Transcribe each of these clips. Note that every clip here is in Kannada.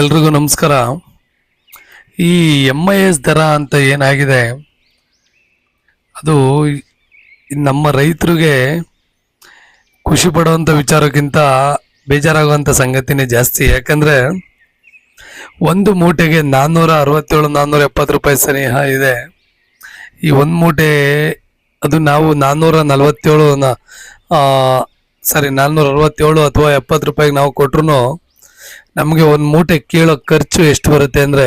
ಎಲ್ರಿಗೂ ನಮಸ್ಕಾರ. ಈ ಎಂ ಐ ಎಸ್ ದರ ಅಂತ ಏನಾಗಿದೆ? ಅದು ನಮ್ಮ ರೈತರಿಗೆ ಖುಷಿ ಪಡುವಂಥ ವಿಚಾರಕ್ಕಿಂತ ಬೇಜಾರಾಗುವಂಥ ಸಂಗತಿನೇ ಜಾಸ್ತಿ. ಯಾಕಂದರೆ ಒಂದು ಮೂಟೆಗೆ ನಾನ್ನೂರ ಅರವತ್ತೇಳು ನಾನ್ನೂರ ಎಪ್ಪತ್ತು ರೂಪಾಯಿ ಸನಿಹ ಇದೆ. ಈ ಒಂದು ಮೂಟೆ ಅದು ನಾವು ನಾನ್ನೂರ ನಲವತ್ತೇಳು ಸಾರಿ ನಾನ್ನೂರ ಅರವತ್ತೇಳು ಅಥವಾ ಎಪ್ಪತ್ತು ರೂಪಾಯಿಗೆ ನಾವು ಕೊಟ್ರು ನಮಗೆ ಒಂದು ಮೂಟೆ ಕೀಳೋ ಖರ್ಚು ಎಷ್ಟು ಬರುತ್ತೆ ಅಂದರೆ,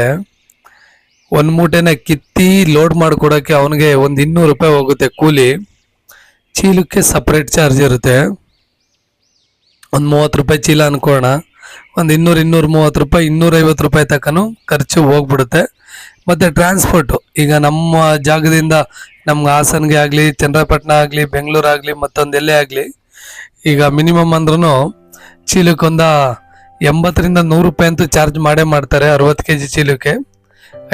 ಒಂದು ಮೂಟೆನ ಕಿತ್ತಿ ಲೋಡ್ ಮಾಡಿಕೊಡೋಕ್ಕೆ ಅವನಿಗೆ ಒಂದು ಇನ್ನೂರು ರೂಪಾಯಿ ಹೋಗುತ್ತೆ ಕೂಲಿ. ಚೀಲಕ್ಕೆ ಸಪ್ರೇಟ್ ಚಾರ್ಜ್ ಇರುತ್ತೆ. ಒಂದು ಮೂವತ್ತು ರೂಪಾಯಿ ಚೀಲ ಅನ್ಕೋಣ. ಒಂದು ಇನ್ನೂರು ಇನ್ನೂರು ಮೂವತ್ತು ರೂಪಾಯಿ, ಇನ್ನೂರೈವತ್ತು ರೂಪಾಯಿ ತಕ್ಕನು ಖರ್ಚು ಹೋಗ್ಬಿಡುತ್ತೆ. ಮತ್ತು ಟ್ರಾನ್ಸ್ಪೋರ್ಟು ಈಗ ನಮ್ಮ ಜಾಗದಿಂದ ನಮ್ಗೆ ಹಾಸನ್ಗೆ ಆಗಲಿ ಚಂದ್ರಪಟ್ಟಣ ಆಗಲಿ, ಬೆಂಗಳೂರು ಆಗಲಿ, ಮತ್ತೊಂದು ಆಗಲಿ, ಈಗ ಮಿನಿಮಮ್ ಅಂದ್ರೂ ಚೀಲಕ್ಕೊಂದ ಎಂಬತ್ತರಿಂದ ನೂರು ರೂಪಾಯಿ ಅಂತೂ ಚಾರ್ಜ್ ಮಾಡೇ ಮಾಡ್ತಾರೆ ಅರವತ್ತು ಕೆ ಜಿ ಚೀಲಕ್ಕೆ.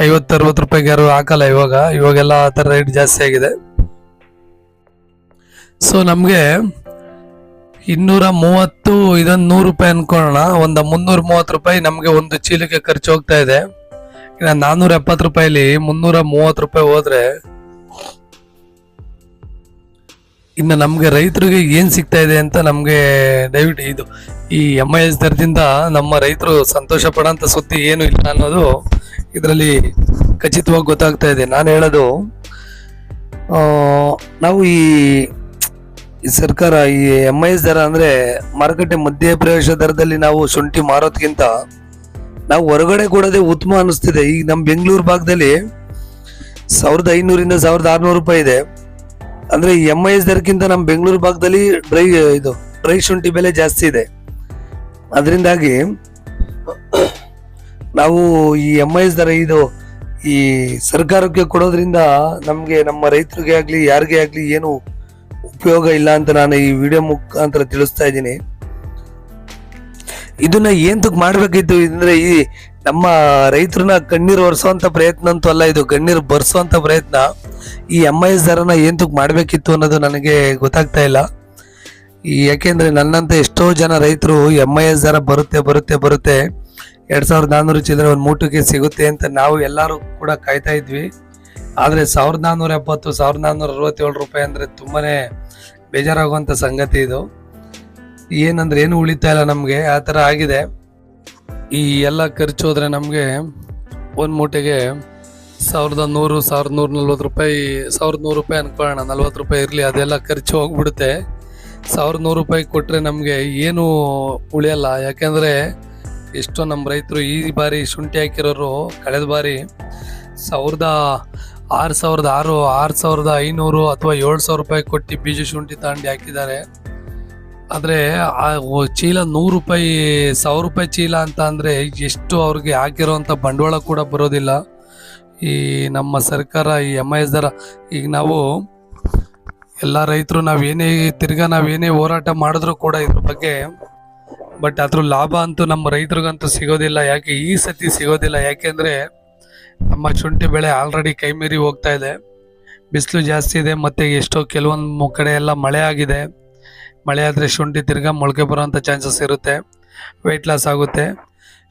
ಐವತ್ತು ಅರವತ್ತು ರೂಪಾಯಿಗೆ ಯಾರು ಹಾಕಲ್ಲ ಇವಾಗ. ಇವಾಗೆಲ್ಲ ಆ ಥರ ರೇಟ್ ಜಾಸ್ತಿ ಆಗಿದೆ. ಸೊ ನಮಗೆ ಇನ್ನೂರ ಮೂವತ್ತು ಇದೊಂದು ನೂರು ರೂಪಾಯಿ ಅನ್ಕೊಳ್ಳೋಣ. ಒಂದು ಮುನ್ನೂರ ಮೂವತ್ತು ರೂಪಾಯಿ ನಮಗೆ ಒಂದು ಚೀಲಕ್ಕೆ ಖರ್ಚು ಹೋಗ್ತಾ ಇದೆ. ಇನ್ನು ನಾನ್ನೂರ ಎಪ್ಪತ್ತು ರೂಪಾಯಿಲಿ ಮುನ್ನೂರ ಮೂವತ್ತು ರೂಪಾಯಿ ಹೋದ್ರೆ ಇನ್ನು ನಮಗೆ ರೈತರಿಗೆ ಏನು ಸಿಗ್ತಾ ಇದೆ ಅಂತ ನಮಗೆ ದಯವಿಟ್ಟು ಇದು, ಈ ಎಂ ಐ ಎಸ್ ದರದಿಂದ ನಮ್ಮ ರೈತರು ಸಂತೋಷ ಪಡೋಂಥ ಸುದ್ದಿ ಏನು ಇಲ್ಲ ಅನ್ನೋದು ಇದರಲ್ಲಿ ಖಚಿತವಾಗಿ ಗೊತ್ತಾಗ್ತಾ ಇದೆ. ನಾನು ಹೇಳೋದು ನಾವು ಈ ಸರ್ಕಾರ, ಈ ಎಂ ಐ ಎಸ್ ದರ ಅಂದರೆ ಮಾರುಕಟ್ಟೆ ಮಧ್ಯ ಪ್ರವೇಶ ದರದಲ್ಲಿ ನಾವು ಶುಂಠಿ ಮಾರೋದ್ಕಿಂತ ನಾವು ಹೊರಗಡೆ ಕೊಡೋದೇ ಉತ್ತಮ ಅನ್ನಿಸ್ತಿದೆ. ಈಗ ನಮ್ಮ ಬೆಂಗಳೂರು ಭಾಗದಲ್ಲಿ ಸಾವಿರದ ಐನೂರಿಂದ ಸಾವಿರದ ಆರುನೂರು ರೂಪಾಯಿ ಇದೆ. ಅಂದ್ರೆ ಎಂ ಐ ಎಸ್ ದರಕ್ಕಿಂತ ನಮ್ಮ ಬೆಂಗಳೂರು ಭಾಗದಲ್ಲಿ ಡ್ರೈ, ಇದು, ಡ್ರೈ ಶುಂಠಿ ಬೆಲೆ ಜಾಸ್ತಿ ಇದೆ. ಅದರಿಂದಾಗಿ ನಾವು ಈ ಎಂ ಐ ಎಸ್ ದರ ಇದು ಈ ಸರ್ಕಾರಕ್ಕೆ ಕೊಡೋದ್ರಿಂದ ನಮಗೆ, ನಮ್ಮ ರೈತರಿಗೆ ಆಗಲಿ, ಯಾರಿಗೆ ಆಗಲಿ ಏನು ಉಪಯೋಗ ಇಲ್ಲ ಅಂತ ನಾನು ಈ ವಿಡಿಯೋ ಮುಖಾಂತರ ತಿಳಿಸ್ತಾ ಇದ್ದೀನಿ. ಇದನ್ನ ಏಂತಕ್ ಮಾಡ್ಬೇಕಿತ್ತು? ಅಂದ್ರೆ ಈ ನಮ್ಮ ರೈತರನ್ನ ಕಣ್ಣೀರು ಒರೆಸುವಂತ ಪ್ರಯತ್ನ ಅಂತೂ ಅಲ್ಲ, ಇದು ಕಣ್ಣೀರು ಬರ್ಸುವಂತ ಪ್ರಯತ್ನ. ಈ ಎಂ ಐ ಎಸ್ ದರನ ಏಂತಕ್ ಮಾಡಬೇಕಿತ್ತು ಅನ್ನೋದು ನನಗೆ ಗೊತ್ತಾಗ್ತಾ ಇಲ್ಲ. ಯಾಕೆಂದರೆ ನನ್ನಂತ ಎಷ್ಟೋ ಜನ ರೈತರು ಎಂ ಐ ಎಸ್ ದರ ಬರುತ್ತೆ ಬರುತ್ತೆ ಬರುತ್ತೆ. ಎರಡು ಸಾವಿರದ ನಾನ್ನೂರು ಚಿಲ್ಲರೆ ಒಂದು ಮೂಟಕ್ಕೆ ಸಿಗುತ್ತೆ ಅಂತ ನಾವು ಎಲ್ಲರೂ ಕೂಡ ಕಾಯ್ತಾ ಇದ್ವಿ. ಆದರೆ ಸಾವಿರದ ನಾನ್ನೂರ ಎಪ್ಪತ್ತು, ಸಾವಿರದ ನಾನ್ನೂರ ಅರವತ್ತೇಳು ರೂಪಾಯಿ ಅಂದರೆ ತುಂಬಾನೇ ಬೇಜಾರಾಗುವಂಥ ಸಂಗತಿ ಇದು. ಏನಂದ್ರೆ ಏನು ಉಳಿತಾ ಇಲ್ಲ ನಮಗೆ, ಆ ಥರ ಆಗಿದೆ. ಈ ಎಲ್ಲ ಖರ್ಚು ಹೋದರೆ ನಮಗೆ ಒಂದು ಮೂಟೆಗೆ ಸಾವಿರದ ನೂರು, ಸಾವಿರದ ನೂರ ನಲ್ವತ್ತು ರೂಪಾಯಿ, ಸಾವಿರದ ನೂರು ರೂಪಾಯಿ ಅನ್ಕೊಳ್ಳೋಣ, ನಲ್ವತ್ತು ರೂಪಾಯಿ ಇರಲಿ, ಅದೆಲ್ಲ ಖರ್ಚು ಹೋಗ್ಬಿಡುತ್ತೆ. ಸಾವಿರದ ನೂರು ರೂಪಾಯಿ ಕೊಟ್ಟರೆ ನಮಗೆ ಏನೂ ಉಳಿಯಲ್ಲ. ಯಾಕೆಂದರೆ ಎಷ್ಟೋ ನಮ್ಮ ರೈತರು ಈ ಬಾರಿ ಶುಂಠಿ ಹಾಕಿರೋರು ಕಳೆದ ಬಾರಿ ಸಾವಿರದ ಆರು ಸಾವಿರದ ಆರು ಆರು ಸಾವಿರದ ಐನೂರು ಅಥವಾ ಏಳು ಸಾವಿರ ರೂಪಾಯಿ ಕೊಟ್ಟು ಬೀಜ ಶುಂಠಿ ತಗೊಂಡು ಹಾಕಿದ್ದಾರೆ. ಆದರೆ ಆ ಚೀಲ ನೂರು ರೂಪಾಯಿ, ಸಾವಿರ ರೂಪಾಯಿ ಚೀಲ ಅಂತ ಅಂದರೆ ಎಷ್ಟು ಅವ್ರಿಗೆ ಹಾಕಿರೋವಂಥ ಬಂಡವಾಳ ಕೂಡ ಬರೋದಿಲ್ಲ. ಈ ನಮ್ಮ ಸರ್ಕಾರ, ಈ ಎಂ ಐ ಎಸ್ ದರ, ಈಗ ನಾವು ಎಲ್ಲ ರೈತರು ನಾವೇನೇ ತಿರ್ಗಾ ನಾವೇನೇ ಹೋರಾಟ ಮಾಡಿದ್ರು ಕೂಡ ಇದ್ರ ಬಗ್ಗೆ ಬಟ್ ಅದ್ರ ಲಾಭ ಅಂತೂ ನಮ್ಮ ರೈತರಿಗಂತೂ ಸಿಗೋದಿಲ್ಲ. ಯಾಕೆ ಈ ಸತಿ ಸಿಗೋದಿಲ್ಲ? ಯಾಕೆಂದರೆ ನಮ್ಮ ಶುಂಠಿ ಬೆಳೆ ಆಲ್ರೆಡಿ ಕೈ ಮೀರಿ ಹೋಗ್ತಾ ಇದೆ. ಬಿಸಿಲು ಜಾಸ್ತಿ ಇದೆ, ಮತ್ತು ಎಷ್ಟೋ ಕೆಲವೊಂದು ಕಡೆ ಎಲ್ಲ ಮಳೆ ಆಗಿದೆ. ಮಳೆ ಆದರೆ ಶುಂಠಿ ತಿರ್ಗಾ ಮೊಳಕೆ ಬರೋಂಥ ಚಾನ್ಸಸ್ ಇರುತ್ತೆ. ವೆಯ್ಟ್ ಲಾಸ್ ಆಗುತ್ತೆ.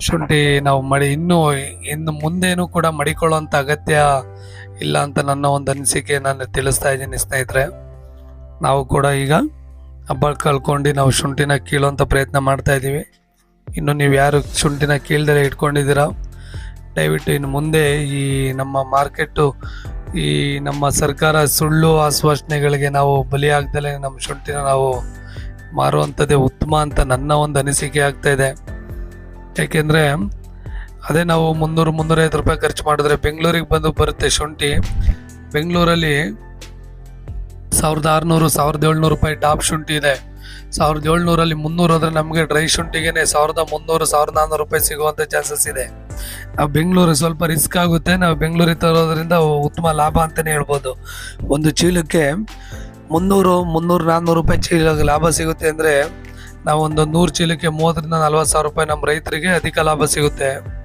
ಶುಂಠಿ ನಾವು ಮಡಿ, ಇನ್ನೂ ಇನ್ನು ಮುಂದೇನೂ ಕೂಡ ಮಡಿಕೊಳ್ಳುವಂಥ ಅಗತ್ಯ ಇಲ್ಲ ಅಂತ ನನ್ನ ಒಂದು ಅನಿಸಿಕೆ ನಾನು ತಿಳಿಸ್ತಾ ಇದ್ದೀನಿ ಸ್ನೇಹಿತರೆ. ನಾವು ಕೂಡ ಈಗ ಹಬ್ಬ ಕಳ್ಕೊಂಡು ನಾವು ಶುಂಠಿನ ಕೀಳೋಂಥ ಪ್ರಯತ್ನ ಮಾಡ್ತಾ ಇದ್ದೀವಿ. ಇನ್ನು ನೀವು ಯಾರು ಶುಂಠಿನ ಕೀಳ್ದಲೇ ಇಟ್ಕೊಂಡಿದ್ದೀರಾ? ದಯವಿಟ್ಟು ಇನ್ನು ಮುಂದೆ ಈ ನಮ್ಮ ಮಾರ್ಕೆಟು ಈ ನಮ್ಮ ಸರ್ಕಾರ ಸುಳ್ಳು ಆಶ್ವಾಸನೆಗಳಿಗೆ ನಾವು ಬಲಿಯಾಗ್ದಲೇ ನಮ್ಮ ಶುಂಠಿನ ನಾವು ಮಾರುವಂಥದ್ದೇ ಉತ್ತಮ ಅಂತ ನನ್ನ ಒಂದು ಅನಿಸಿಕೆ ಆಗ್ತಾ ಇದೆ. ಯಾಕೆಂದರೆ ಅದೇ ನಾವು ಮುನ್ನೂರು ಮುನ್ನೂರೈವತ್ತು ರೂಪಾಯಿ ಖರ್ಚು ಮಾಡಿದ್ರೆ ಬೆಂಗಳೂರಿಗೆ ಬಂದು ಬರುತ್ತೆ ಶುಂಠಿ. ಬೆಂಗಳೂರಲ್ಲಿ ಸಾವಿರದ ಆರುನೂರು, ಸಾವಿರದ ಏಳ್ನೂರು ರೂಪಾಯಿ ಟಾಪ್ ಶುಂಠಿ ಇದೆ. ಸಾವಿರದ ಏಳ್ನೂರಲ್ಲಿ ಮುನ್ನೂರು ಆದರೆ ನಮಗೆ ಡ್ರೈ ಶುಂಠಿಗೆ ಸಾವಿರದ ಮುನ್ನೂರು, ಸಾವಿರದ ನಾನ್ನೂರು ರೂಪಾಯಿ ಸಿಗುವಂಥ ಚಾನ್ಸಸ್ ಇದೆ. ನಾವು ಬೆಂಗಳೂರು ಸ್ವಲ್ಪ ರಿಸ್ಕ್ ಆಗುತ್ತೆ. ನಾವು ಬೆಂಗಳೂರಿಗೆ ತರೋದ್ರಿಂದ ಉತ್ತಮ ಲಾಭ ಅಂತಲೇ ಹೇಳ್ಬೋದು. ಒಂದು ಚೀಲಕ್ಕೆ ಮುನ್ನೂರು ಮುನ್ನೂರು ನಾನ್ನೂರು ರೂಪಾಯಿ ಚೀಲ ಲಾಭ ಸಿಗುತ್ತೆ ಅಂದರೆ ನಾವು ಒಂದು ನೂರು ಚೀಲಕ್ಕೆ ಮೂವತ್ತರಿಂದ ನಲ್ವತ್ತು ಸಾವಿರ ರೂಪಾಯಿ ನಮ್ಮ ರೈತರಿಗೆ ಅಧಿಕ ಲಾಭ ಸಿಗುತ್ತೆ.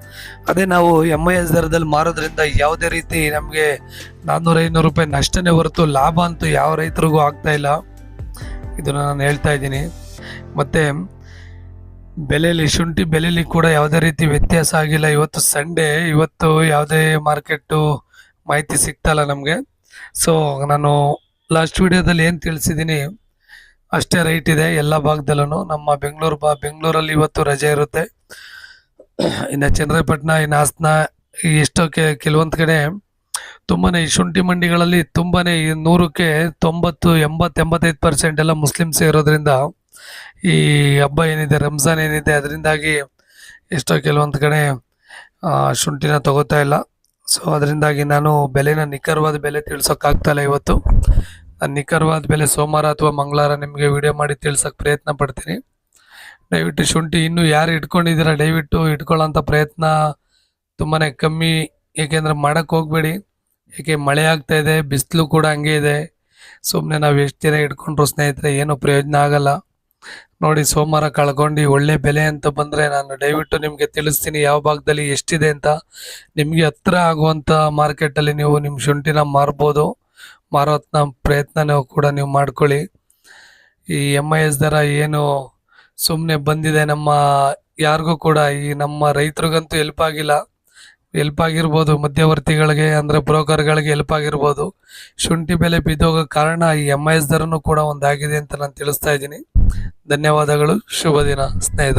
ಅದೇ ನಾವು ಎಂ ಐ ಎಸ್ ದರದಲ್ಲಿ ಮಾರೋದ್ರಿಂದ ಯಾವುದೇ ರೀತಿ ನಮಗೆ ನಾನ್ನೂರ ಐನೂರು ರೂಪಾಯಿ ನಷ್ಟನೇ ಹೊರತು ಲಾಭ ಅಂತೂ ಯಾವ ರೈತರಿಗೂ ಆಗ್ತಾ ಇಲ್ಲ. ಇದನ್ನು ನಾನು ಹೇಳ್ತಾ ಇದ್ದೀನಿ. ಮತ್ತು ಬೆಲೆಯಲ್ಲಿ, ಶುಂಠಿ ಬೆಲೆಯಲ್ಲಿ ಕೂಡ ಯಾವುದೇ ರೀತಿ ವ್ಯತ್ಯಾಸ ಆಗಿಲ್ಲ. ಇವತ್ತು ಸಂಡೇ, ಇವತ್ತು ಯಾವುದೇ ಮಾರ್ಕೆಟು ಮಾಹಿತಿ ಸಿಗ್ತಾಯಿಲ್ಲ ನಮಗೆ. ಸೊ ನಾನು ಲಾಸ್ಟ್ ವಿಡಿಯೋದಲ್ಲಿ ಏನು ತಿಳಿಸಿದ್ದೀನಿ ಅಷ್ಟೇ ರೈಟ್ ಇದೆ ಎಲ್ಲ ಭಾಗದಲ್ಲೂ ನಮ್ಮ ಬೆಂಗಳೂರು ಬಾ ಬೆಂಗಳೂರಲ್ಲಿ ಇವತ್ತು ರಜೆ ಇರುತ್ತೆ. ಇನ್ನು ಚನ್ನರಾಯಪಟ್ಟಣ ಇನ್ನು ಹಾಸನ ಎಷ್ಟೋ ಕೆ ಕೆಲವೊಂದು ಕಡೆ ತುಂಬಾ ಈ ಶುಂಠಿ ಮಂಡಿಗಳಲ್ಲಿ ತುಂಬಾ ನೂರಕ್ಕೆ ತೊಂಬತ್ತು, ಎಂಬತ್ತು, ಎಂಬತ್ತೈದು ಪರ್ಸೆಂಟ್ ಎಲ್ಲ ಮುಸ್ಲಿಮ್ಸ್ ಇರೋದ್ರಿಂದ ಈ ಹಬ್ಬ ಏನಿದೆ, ರಂಜಾನ್ ಏನಿದೆ, ಅದರಿಂದಾಗಿ ಎಷ್ಟೋ ಕೆಲವೊಂದು ಕಡೆ ಶುಂಠಿನ ತಗೋತಾ ಇಲ್ಲ. ಸೊ ಅದರಿಂದಾಗಿ ನಾನು ಬೆಲೆನ ನಿಖರವಾದ ಬೆಲೆ ತಿಳ್ಸೋಕ್ಕಾಗ್ತಾ ಇಲ್ಲ ಇವತ್ತು. ನಿಖರವಾದ ಬೆಲೆ ಸೋಮವಾರ ಅಥವಾ ಮಂಗಳವಾರ ನಿಮಗೆ ವಿಡಿಯೋ ಮಾಡಿ ತಿಳ್ಸೋಕ್ಕೆ ಪ್ರಯತ್ನ ಪಡ್ತೀನಿ. ದಯವಿಟ್ಟು ಶುಂಠಿ ಇನ್ನೂ ಯಾರು ಇಟ್ಕೊಂಡಿದ್ದೀರಾ, ದಯವಿಟ್ಟು ಇಟ್ಕೊಳ್ಳೋಂಥ ಪ್ರಯತ್ನ ತುಂಬಾ ಕಮ್ಮಿ. ಏಕೆಂದರೆ ಮಾಡೋಕ್ಕೆ ಹೋಗಬೇಡಿ. ಏಕೆ, ಮಳೆ ಆಗ್ತಾ ಇದೆ, ಬಿಸಿಲು ಕೂಡ ಹಂಗೆ ಇದೆ. ಸುಮ್ಮನೆ ನಾವು ಎಷ್ಟು ದಿನ ಇಟ್ಕೊಂಡ್ರು ಸ್ನೇಹಿತರೆ, ಏನೂ ಪ್ರಯೋಜನ ಆಗಲ್ಲ. ನೋಡಿ, ಸೋಮವಾರ ಕಳ್ಕೊಂಡು ಒಳ್ಳೆ ಬೆಲೆ ಅಂತ ಬಂದರೆ ನಾನು ದಯವಿಟ್ಟು ನಿಮಗೆ ತಿಳಿಸ್ತೀನಿ ಯಾವ ಭಾಗದಲ್ಲಿ ಎಷ್ಟಿದೆ ಅಂತ. ನಿಮಗೆ ಹತ್ರ ಆಗುವಂಥ ಮಾರ್ಕೆಟಲ್ಲಿ ನೀವು ನಿಮ್ಮ ಶುಂಠಿನ ಮಾರ್ಬೋದು. ಮಾರೋತ್ನ ಪ್ರಯತ್ನನೂ ಕೂಡ ನೀವು ಮಾಡ್ಕೊಳ್ಳಿ. ಈ ಎಂ ಐ ಎಸ್ ದರ ಏನು ಸುಮ್ಮನೆ ಬಂದಿದೆ ನಮ್ಮ ಯಾರಿಗೂ ಕೂಡ ಈ ನಮ್ಮ ರೈತರಿಗಂತೂ ಹೆಲ್ಪ್ ಆಗಿಲ್ಲ. ಹೆಲ್ಪ್ ಆಗಿರ್ಬೋದು, ಮಧ್ಯವರ್ತಿಗಳಿಗೆ ಅಂದರೆ ಬ್ರೋಕರ್ಗಳಿಗೆ ಹೆಲ್ಪ್ ಆಗಿರ್ಬೋದು. ಶುಂಠಿ ಬೆಲೆ ಬಿದ್ದೋಗೋ ಕಾರಣ ಈ ಎಂ ಐ ಎಸ್ ದರನೂ ಕೂಡ ಒಂದಾಗಿದೆ ಅಂತ ನಾನು ತಿಳಿಸ್ತಾ ಇದ್ದೀನಿ. ಧನ್ಯವಾದಗಳು ಶುಭ ದಿನ ಸ್ನೇಹಿತರೆ.